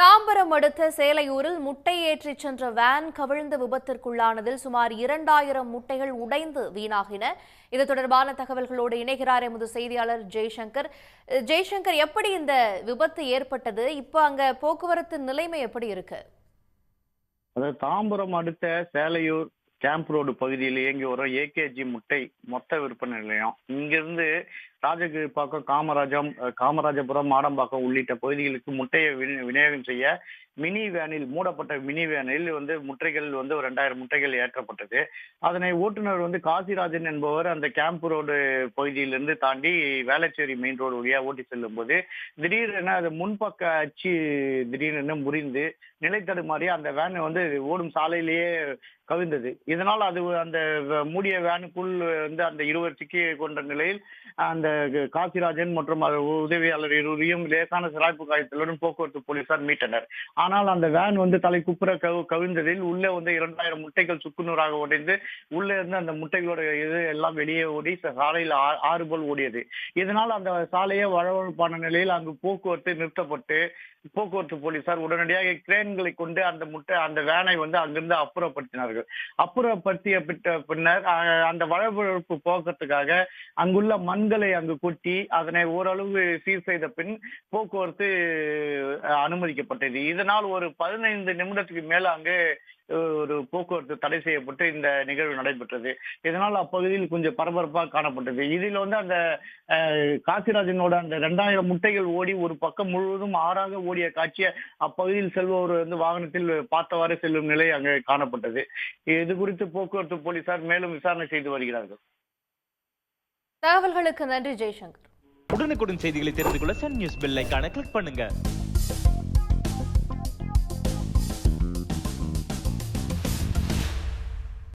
தாம்பரம் அடுத்த சேலையூரில் முட்டை ஏற்றி சென்ற வேன் கவிழ்ந்த விபத்திற்குள்ளானதில் சுமார் இரண்டாயிரம் முட்டைகள் உடைந்து வீணாகின. இது தொடர்பான தகவல்களோடு இணைகிறார் எமது செய்தியாளர் ஜெய்சங்கர். ஜெய்சங்கர் எப்படி இந்த விபத்து ஏற்பட்டது? இப்போ அங்க போக்குவரத்து நிலைமை எப்படி இருக்கு? அதாவது தாம்பரம் அடுத்த சேலையூர் கேம்ப் ரோடு பகுதியில் இயங்கி வரும் ஏகேஜி முட்டை மொத்த விற்பனை நிலையம். இங்கிருந்து ராஜகிரிப்பாக்கம் காமராஜம் காமராஜபுரம் மாடம்பாக்கம் உள்ளிட்ட பகுதிகளுக்கு முட்டையை விநியோகம் செய்ய மினி வேனில் மூடப்பட்ட மினி வேனில் வந்து முட்டைகள் வந்து ஒரு ரெண்டாயிரம் முட்டைகள் ஏற்றப்பட்டது. அதனை ஓட்டுநர் வந்து காசிராஜன் என்பவர் அந்த கேம்ப் ரோடு பகுதியிலிருந்து தாண்டி வேளச்சேரி மெயின் ரோடு வழியாக ஓட்டி செல்லும் போது திடீரென அது முன்பக்க அச்சு திடீரென முறிந்து நிலை தடுமாறி அந்த வேன் வந்து ஓடும் சாலையிலேயே கவிழ்ந்தது. இதனால் அது அந்த வ- மூடிய வேனுக்குள் வந்து அந்த இருவர் சிக்கி கொண்ட நிலையில் அந்த காசிராஜன் மற்றும் உதவியாளர் இருவரையும் லேசான சிராய்ப்பு காயத்துடன் போக்குவரத்து போலீசார் மீட்டனர். ஆனால் அந்த வேன் வந்து தலை குப்புற கவு கவிழ்ந்ததில் உள்ளே வந்து இரண்டாயிரம் முட்டைகள் சுக்குநூறாக உடைந்து உள்ளே இருந்து அந்த முட்டைகளோட இது எல்லாம் வெளியே ஓடி சாலையில் ஆறு போல் ஓடியது. இதனால் அந்த சாலையே வழவழப்பான நிலையில் அங்கு போக்குவரத்து நிறுத்தப்பட்டு போக்குவரத்து போலீசார் உடனடியாக கிரேன்களை கொண்டு அந்த முட்டை அந்த வேனை வந்து அங்கிருந்து அப்புறப்படுத்தினார்கள். அப்புறப்படுத்திய பின்னர் அந்த வழவழப்பு போக்குறதுக்காக அங்குள்ள மண்களை அங்கு கொட்டி அதனை ஓரளவு சீர் செய்த பின் போக்குவரத்து அனுமதிக்கப்பட்டது. இதனால் ஒரு பதினைந்து நிமிடத்துக்கு மேல அங்கு ஒரு போக்குவரத்து தடை செய்யப்பட்டு இந்த நிகழ்வு நடைபெற்றது. இதனால் அப்பகுதியில் கொஞ்சம் பரபரப்பாக காணப்பட்டது. இதில் வந்து அந்த காசிராஜனோட அந்த ரெண்டாயிரம் முட்டைகள் ஓடி ஒரு பக்கம் முழுவதும் ஆறாக ஓடிய காட்சியை அப்பகுதியில் செல்பவர் வந்து வாகனத்தில் பார்த்தவாறு செல்லும் நிலை அங்கு காணப்பட்டது. இது குறித்து போக்குவரத்து போலீசார் மேலும் விசாரணை செய்து வருகிறார்கள். தகவல்களுக்கு நன்றி ஜெய்சங்கர். உடனுக்குடன் செய்திகளை தெரிந்து கொள்ள சன் நியூஸ் பெல் ஐக்கான கிளிக் பண்ணுங்க.